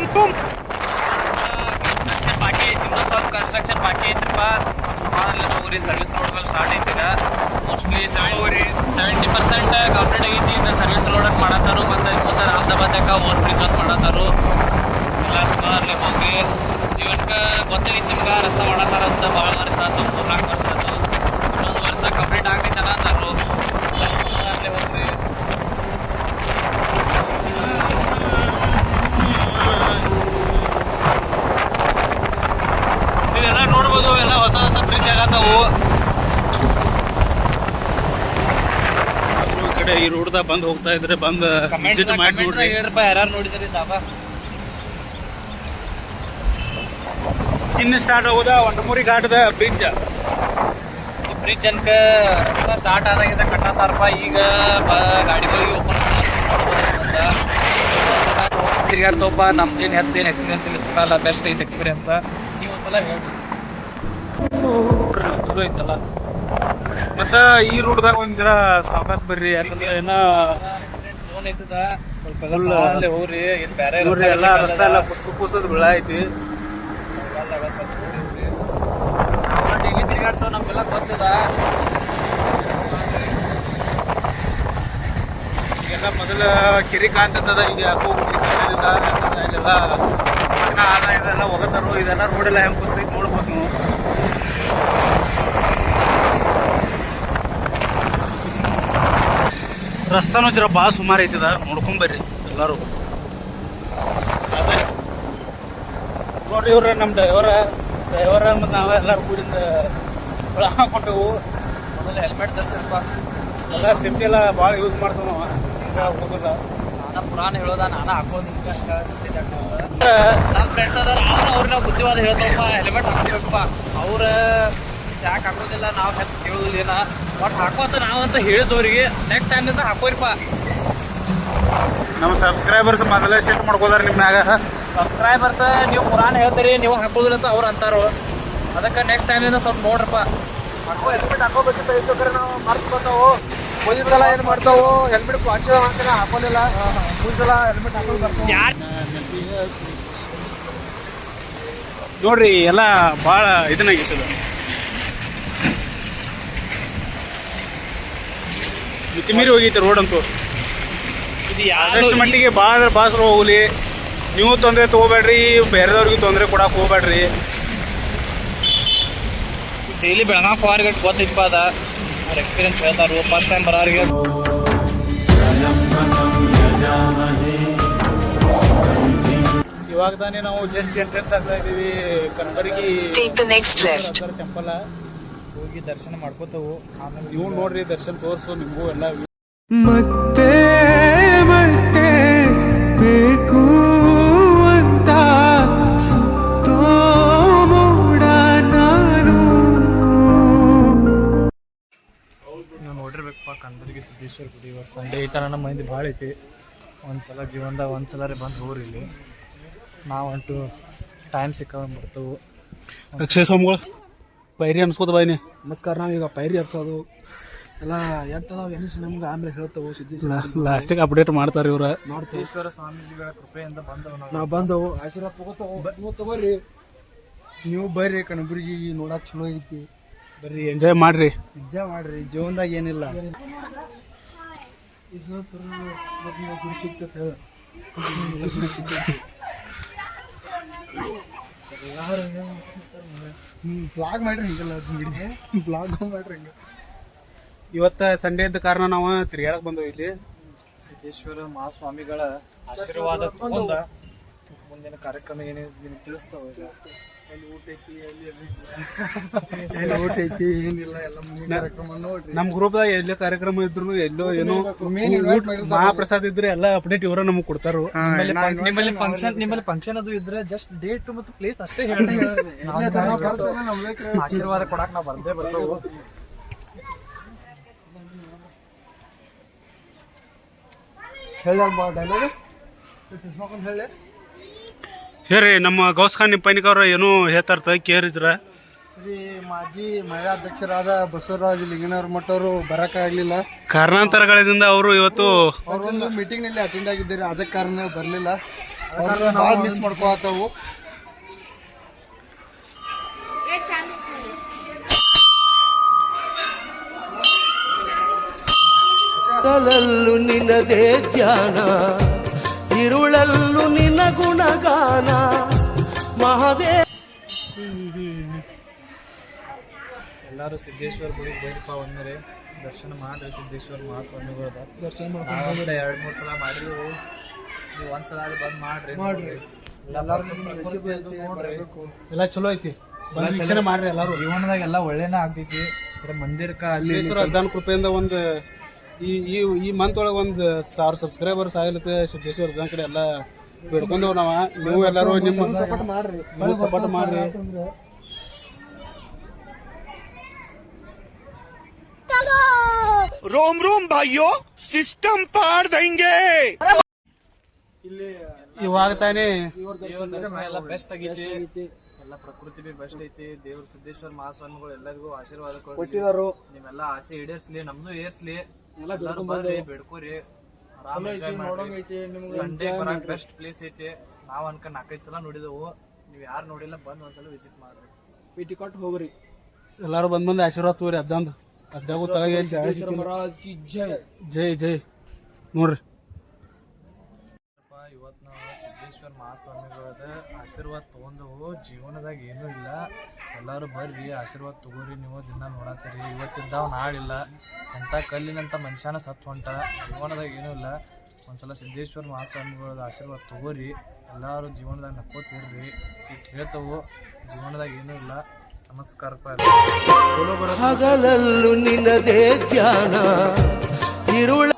Boom boom construction ಬಾಕಿ ಇನ್ನೂ ಸ್ವಲ್ಪ ಕನ್ಸ್ಟ್ರಕ್ಷನ್ ಬಾಕಿ ಐತ್ರಪ್ಪ. ಸ್ವಲ್ಪ ಸಮಾಧಾನ ಊರಿ service road start ಐತಿಗ mostly seventy seventy percent complete ಆಗೈತಿ. ಇನ್ನು ಸರ್ವಿಸ್ ರೋಡಕ್ಕೆ ಮಾಡತ್ತಾರು. ಮತ್ತು ಮುಂದೆ ರಾಮದಾಬಾದ್ಯಾಕ ಓವರ್ ಬ್ರಿಡ್ಜ್ ಅಂತ ಮಾಡತ್ತಾರು. ಎಲ್ಲ ಸಮಾಧಾನ ಹೋಗಿ ಇವನ್ಕ ಗೊತ್ತೈತಿ ನಿಮ್ಗೆ ರಸ ಮಾಡತ್ತಾರ ಅಂತ ಭಾಳ ವರ್ಷ ಆಯ್ತು ಮೂರು ನಾಲ್ಕು ವರ್ಷ ಆಯ್ತು ಇನ್ನೊಂದು ವರ್ಷ ಕಂಪ್ಲೀಟ್ ಆಗ್ತೈತಲ್ಲ ಅಂತಾರು ಸಮಾಧಾನ ಹೋಗ್ರಿ. ಕಡೆ ಈ ರೋಡ್ದಾಗ ಬಂದ್ ಹೋಗ್ತಾ ಇದ್ರೆ ಬಂದ್ ವಿಸಿಟ್ ಮಾಡಿ ನೋಡ್ರಿ ಹೇಳ್ರಪ್ಪ ಯಾರು ನೋಡಿದ್ರಿ ದಾಬಾ ಇನ್ನು ಸ್ಟಾರ್ಟ್ ಆಗೋದ ಒಂಟಮೂರಿ ಘಾಟದ ಬ್ರಿಡ್ಜ್ ಈ ಬ್ರಿಡ್ಜ್ ಅನ್ಕ ಸ್ಟಾರ್ಟ್ ಆದಾಗಿಂದ ಕಟ್ಟಾತಾರಪ್ಪ ಈಗ ಗಾಡಿಗಳಿಗೆ ಓಪನ್ ತಿರ್ಗಾಡ್ತೋಪ ನಮ್ದೇನು ಹೆಚ್ಚು ಏನು ಎಕ್ಸ್ಪೀರಿಯನ್ಸ್ ಇಲ್ಲ ಬೆಸ್ಟ್ ಐತೆ ಎಕ್ಸ್ಪೀರಿಯನ್ಸ್ ನೀವು ಒಂದ್ಸಲ ಹೇಳಿ ಚಲೋ ಐತಲ್ಲ. ಮತ್ತ ಈ ರೋಡ್ದಾಗ ಒಂದ್ ಜರ ಸಾವಕಾಶ ಬರ್ರಿ ಯಾಕಂದ್ರೆ ಏನ ಸ್ವಲ್ಪ ಸಾಲಲ್ಲಿ ಹೋಗ್ರಿ ಏನು ಬೇರೆ ನೋಡ್ರಿ ಎಲ್ಲ ರಸ್ತೆ ಎಲ್ಲ ಕುಸ್ ಕುಸದ್ ಗುಳ ಐತಿ. ಡೈಲಿ ತಿರ್ಗಾಡ್ತಾವ ನಮ್ಗೆಲ್ಲ ಗೊತ್ತದ. ಈಗೆಲ್ಲ ಮೊದಲ ಕೆರಿ ಕಾಂತದ ಈಗ ಯಾಕೋ ಇಲ್ಲೆಲ್ಲ ಇದೆಲ್ಲ ರೋಡ್ ಎಲ್ಲ ಹೆಂಗ್ ಕುಸ್ತೈತಿ ನೋಡ್ಬೋದು. ನೀವು ರಸ್ತಾನು ಜರ ಭಾಳ ಸುಮಾರು ಐತಿದ ನೋಡ್ಕೊಂಡ್ ಎಲ್ಲರೂ. ನೋಡ್ರಿ ಇವ್ರ ನಮ್ಮ ಡ್ರೈವರ ಡ್ರೈವರ ಮತ್ತು ನಾವು ಎಲ್ಲಾರು ಕೂಡಿಂದ ಒಳ ಹಾಕೊಂಡೆವು. ಮೊದಲು ಹೆಲ್ಮೆಟ್ ಧರಿಸಿರಪ್ಪ ಎಲ್ಲ ಸೇಫ್ಟಿ ಎಲ್ಲ ಭಾಳ ಯೂಸ್ ಮಾಡ್ತಾವ ನಾವು. ಹಿಂಗ ಹೋಗೋದ. ನಾನು ಪುರಾಣ ಹೇಳೋದ ನಾನು ಹಾಕೋದು ನಮ್ಮ ಫ್ರೆಂಡ್ಸ್ ಅದಾರ ಅವ್ರ ಅವ್ರನ್ನ ಬುದ್ಧಿವಾದ ಹೇಳ್ತಾವಪ್ಪ ಹೆಲ್ಮೆಟ್ ಹಾಕೋಬೇಕಪ್ಪ. ಅವ್ರ ಯಾಕೆ ಹಾಕೋದಿಲ್ಲ? ನಾವು ಹೆಚ್ಚು ಕೇಳೋದಿಲ್ಲ ಏನ? ಬಟ್ ಹಾಕೋತ ನಾವಂತ ಹೇಳಿದವ್ರಿಗೆ. ನೆಕ್ಸ್ಟ್ ಟೈಮಿಂದ ಹಾಕೋರಿಪ್ಪ ನಮ್ಮ ಸಬ್ಸ್ಕ್ರೈಬರ್ಸ್ ಮೊದಲೇ ಸೆಟ್ ಮಾಡ್ಕೋದಾರ ನಿಮ್ನಾಗ ಸಬ್ಸ್ಕ್ರೈಬರ್ಸ್ ನೀವು ಪುರಾಣ ಹೇಳ್ತೀರಿ ನೀವು ಹಾಕೋದಿಲ್ಲ ಅಂತ ಅವ್ರು ಅಂತಾರೋ. ಅದಕ್ಕೆ ನೆಕ್ಸ್ಟ್ ಟೈಮಿಂದ ಸ್ವಲ್ಪ ನೋಡ್ರಪ್ಪ ಹಾಕೋ ಹೆಲ್ಮೆಟ್ ಹಾಕೋಬೇಕಿತ್ತು ಇತ್ತು ಕರೆ ನಾವು ಮರ್ತು ಬರ್ತಾವು ಮುಂದಿನ ಸಲ ಏನು ಮಾಡ್ತಾವು? ಹೆಲ್ಮೆಟ್ ಹಾಕಿದ ಅಂತಾನೆ ಹಾಕೋದಿಲ್ಲ ಮುಂದಿನ ಸಲ ಹೆಲ್ಮೆಟ್ ಹಾಕೋದು ಬರ್ತಾವೆ. ನೋಡ್ರಿ ಎಲ್ಲ ಭಾಳ ಇದನ್ನಾಗಿರ್ತದ ಮಿತಿ ಮೀರಿ ಹೋಗೈತೆ ರೋಡ್ ಅಂತೂ. ಇದು ಆದಷ್ಟು ಮಟ್ಟಿಗೆ ಭಾಳ ಅಂದ್ರೆ ಭಾಳ ಸ್ಲೋ ಹೋಗ್ಲಿ. ನೀವು ತೊಂದರೆ ತೊಗೋಬೇಡ್ರಿ ಬೇರೆದವ್ರಿಗೂ ತೊಂದರೆ ಕೊಡಕ್ಕೆ ಹೋಗ್ಬೇಡ್ರಿ. ಡೈಲಿ ಬೆಳಗಾವಿ ಫಾರ್ಗೆಟ್ ಗೊತ್ತಿತ್ತಪ್ಪ ಅದ. ಅವ್ರ ಎಕ್ಸ್ಪೀರಿಯನ್ಸ್ ಹೇಳ್ತಾರು. ಫಸ್ಟ್ ಟೈಮ್ ಬರೋರಿಗೆ. ಇವಾಗ ತಾನೇ ನಾವು ಜಸ್ಟ್ ಎಂಟ್ರೆನ್ಸ್ ಆಗ್ತಾ ಇದ್ದೀವಿ. left. ಟೆಂಪಲ್ ಹೋಗಿ ದರ್ಶನ ಮಾಡ್ಕೋತವು. ಆಮೇಲೆ ನೀವು ನೋಡ್ರಿ ದರ್ಶನ ತೋರಿಸು ನಿಮಗೂ ಎಲ್ಲ. ಮತ್ತೆ ಮತ್ತೆ ಬೇಕು ಅಂತ ಸುತ್ತೋ ಮೋಡ ನಾನು. ನಾವು ನೋಡಿರ್ಬೇಕಪ್ಪ ಕನಕಗಿರಿ ಸಿದ್ದೇಶ್ವರ ಗುಡಿ ಇವತ್ತು ಸಂಡೇ ಐತನ ನಮ್ಮ ಮಂದಿ ಭಾಳ ಐತಿ. ಒಂದ್ಸಲ ಜೀವನದಾಗ ಒಂದ್ಸಲ ಬಂದು ಹೋಗ್ರಿ ಇಲ್ಲಿ. ನಾವಂಟು ಟೈಮ್ ಸಿಕ್ಕ ಬರ್ತವು. ಅಕ್ಷಯ ಸ್ವಾಮಿಗಳು. ಪೈರಿ ಅನ್ಸ್ಕೋತ ಬಾಯ್ನಿ ನಮಸ್ಕಾರ ಈಗ ಪೈರಿ ಹಚ್ಚೋದು ಎಲ್ಲ ಎಂಟದಾವ ಎನಿಸ್ ನಮ್ಗೆ ಆಮೇಲೆ ಹೇಳ್ತೇವೆ ಸಿದ್ದೇಶ್ವರ ಲಾಸ್ಟಿಗೆ ಅಪ್ಡೇಟ್ ಮಾಡ್ತಾರೆ ಇವ್ರ. ಈಶ್ವರ ಸ್ವಾಮೀಜಿಗಳ ಕೃಪೆಯಿಂದ ಬಂದವು ನಾವು ಬಂದವು ಆಶೀರ್ವಾದ ತಗೋತಾವ ನೀವು ತಗೋರಿ. ನೀವು ಬರ್ರಿ ಕನಬುರ್ಗಿ ನೋಡಕ್ ಚಲೋ ಐತಿ. ಬರ್ರಿ ಎಂಜಾಯ್ ಮಾಡ್ರಿ. ಎಂಜಾಯ್ ಮಾಡ್ರಿ ಜೀವನದಾಗ ಏನಿಲ್ಲ. ಬ್ಲಾಗ್ ಮಾಡ್ರಿ ಹಿಂಗಲ್ಲ ಬಿಡಿ ಬ್ಲಾಗ್ ಮಾಡ್ರಿ ಹಿಂಗ. ಇವತ್ತ ಸಂಡೇ ಇದ್ದ ಕಾರಣ ನಾವು ತಿರ್ಗಾಡಕ್ ಬಂದವು ಇಲ್ಲಿ. ಸಿದ್ದೇಶ್ವರ ಮಹಾಸ್ವಾಮಿಗಳ ಆಶೀರ್ವಾದ ತಗೊಂಡ ಮುಂದಿನ ಕಾರ್ಯಕ್ರಮ ಏನೇ ತಿಳಿಸ್ತಾವ ಈಗ. ಎಲ್ಲಿ ಊಟ ಐತಿ ಏನಿಲ್ಲ ಎಲ್ಲ ಮುಂದಿನ ಕಾರ್ಯಕ್ರಮ ನೋಡ್ರಿ. ನಮ್ ಗ್ರೂಪ್ದಾಗ ಎಲ್ಲೇ ಕಾರ್ಯಕ್ರಮ ಇದ್ರು ಎಲ್ಲೋ ಏನೋ. ಮಹಾಪ್ರಸಾದ್ ಇದ್ರೆ ಎಲ್ಲ ಅಪ್ಡೇಟ್ ಇವರ ನಮಗ್ ಕೊಡ್ತಾರು. ನಿಮ್ಮಲ್ಲಿ ಫಂಕ್ಷನ್ ನಿಮ್ಮಲ್ಲಿ ಫಂಕ್ಷನ್ ಅದು ಇದ್ರೆ ಜಸ್ಟ್ ಡೇಟ್ ಮತ್ತು ಪ್ಲೇಸ್ ಅಷ್ಟೇ ಹೇಳಿ ಆಶೀರ್ವಾದ ಕೊಡಕ್ ನಾವು ಬಂದೇ ಬರ್ತೇವೆ. ಹೇಳಿ ಡೈಲಾಗ್ ಚಸ್ಮಾಕೊಂಡ್ ಹೇಳಿ. ಹೇರಿ ನಮ್ಮ ಗೌಸ್ಖಾನ್ ನಿಂಪೈನಿಕ ಅವರು ಏನು ಹೇಳ್ತಾರ ಕೇರಿದ್ರ ಶ್ರೀ ಮಾಜಿ ಮಹಿಳಾ ಅಧ್ಯಕ್ಷರಾದ ಬಸವರಾಜ್ ಲಿಂಗನವರ ಮಠ ಅವರು ಬರಕ್ಕಾಗ್ಲಿಲ್ಲ ಕಾರಣಾಂತರಗಳಿಂದ ಅವರು ಇವತ್ತು ಅವರೊಂದು ಮೀಟಿಂಗ್ನಲ್ಲಿ ಅಟೆಂಡ್ ಆಗಿದ್ದೀರಿ ಅದಕ್ಕೆ ಕಾರಣ ಬರಲಿಲ್ಲ. ಭಾಳ ಮಿಸ್ ಮಾಡ್ಕೋತಾವು ನಿನ್ನದೇ ಧ್ಯಾನ. ಇರುಳಲ್ಲೂ ನಿನ್ನ ಗುಣಗಾನ. ಮಹಾದೇವ ಎಲ್ಲರೂ ಸಿದ್ದೇಶ್ವರ ಗುಡಿ ಬೇಡಪ್ಪ ಒಂದರೆ ದರ್ಶನ ಮಾಡ್ರಿ ಸಿದ್ದೇಶ್ವರ ಮಹಾಸ್ವಾಮಿಗಳದ. ದರ್ಶನ ಮಾಡಿ ಎರಡು ಮೂರು ಸಲ ಮಾಡಿದ್ರು ನೀವು ಒಂದ್ಸಲ ಆದ್ರೂ ಬಂದ್ ಮಾಡ್ರಿ. ಮಾಡ್ರಿ. ಎಲ್ಲ ಚಲೋ ಐತಿ. ವೀಕ್ಷಣೆ ಮಾಡ್ರಿ ಎಲ್ಲಾರು. ಜೀವನದಾಗ ಎಲ್ಲ ಒಳ್ಳೇನ ಆಗ್ತೈತಿ. ಮಂದಿರಕ್ಕ ಅಲ್ಲಿ ಅಜ್ಜಾನ್ ಕೃಪೆಯಿಂದ ಒಂದು ಈ ಈ ಈ ಮಂತ್ ಒಳಗೆ ಒಂದು ಸಾವಿರ ಸಬ್ಸ್ಕ್ರೈಬರ್ಸ್ ಆಗ್ಲಿಕ್ಕೆ ಸಿದ್ದೇಶ್ವರ ಜನ ಕಡೆ ಎಲ್ಲ ಬಿಡ್ಕೊಂಡೇವು ನಾವು. ನೀವು ಎಲ್ಲರೂ ನಿಮ್ಮ ಮಾಡ್ರಿ. ಸಪೋರ್ಟ್ ಮಾಡ್ರಿ. ರೋಮ್ ರೋಮ್ ಭಾಯ್ಯೋ ಸಿಸ್ಟಮ್ ಪಾಡ್ ದಂಗೆ ಇಲ್ಲಿ ಇವಾಗ ತಾನೇ ಎಲ್ಲ ಬೆಸ್ಟ್ ಆಗೈತಿ. ಎಲ್ಲ ಪ್ರಕೃತಿ ಬಿ ಬೆಸ್ಟ್ ಐತಿ. ದೇವ್ರ ಸಿದ್ದೇಶ್ವರ ಮಹಾಸ್ವಾಮಿಗಳು ಎಲ್ಲರಿಗೂ ಆಶೀರ್ವಾದ ಕೊಟ್ಟಿದ್ದಾರೆ ನಿಮ್ಮೆಲ್ಲ ಆಸೆ ಈಡೇರ್ಸ್ಲಿ ನಮ್ದು ಏರ್ಸ್ಲಿ. ಎಲ್ಲರೂ ಬರ್ರಿ ಬೇಡ್ಕೋರಿ. ಸಂಡೇ ಬರಾಕ್ ಬೆಸ್ಟ್ ಪ್ಲೇಸ್ ಐತಿ. ನಾವ್ ಅನ್ಕೊಂಡ್ ನಾಲ್ಕೈದು ಸಲ ನೋಡಿದೆವು. ನೀವ್ ಯಾರು ನೋಡಿಲ್ಲ ಬಂದ್ ಒಂದ್ಸಲ ವಿಸಿಟ್ ಮಾಡ್ರಿ. ಭೇಟಿ ಕೊಟ್ಟು ಹೋಗ್ರಿ. ಎಲ್ಲಾರು ಬಂದ್ ಬಂದ್ ಆಶೀರ್ವಾದ ತೋರಿ ಅಜ್ಜಂದು. ಅಜ್ಜಗೂ ತಳಗೆ ಜೈ ಜೈ. ನೋಡ್ರಿ. ಇವತ್ತು ನಾವು ಸಿದ್ದೇಶ್ವರ ಮಹಾಸ್ವಾಮಿಗಳದ ಆಶೀರ್ವಾದ ತಗೊಂಡವು. ಜೀವನದಾಗ ಏನೂ ಇಲ್ಲ. ಎಲ್ಲರೂ ಬರ್ರಿ, ಆಶೀರ್ವಾದ ತಗೋರಿ, ನೀವು ದಿನ ನೋಡತ್ತೀರಿ ಇವತ್ತಿದ್ದಾವ ನಾಳಿಲ್ಲ ಅಂತ ಕಲ್ಲಿನಂತ ಮನುಷ್ಯನ ಸತ್ ಹೊಂಟ. ಜೀವನದಾಗ ಏನೂ ಇಲ್ಲ. ಒಂದ್ಸಲ ಸಿದ್ದೇಶ್ವರ ಮಹಾಸ್ವಾಮಿಗಳದ ಆಶೀರ್ವಾದ ತಗೋರಿ. ಎಲ್ಲರೂ ಜೀವನದಾಗ ನಕ್ಕೋತಿರ್ರಿ ಈಗ ಹೇಳ್ತವು, ಜೀವನದಾಗ ಏನೂ ಇಲ್ಲ. ನಮಸ್ಕಾರ ಹಗಲಲ್ಲೂ ನಿನ್ನದೇ ಧ್ಯಾನ. ಇರುಳ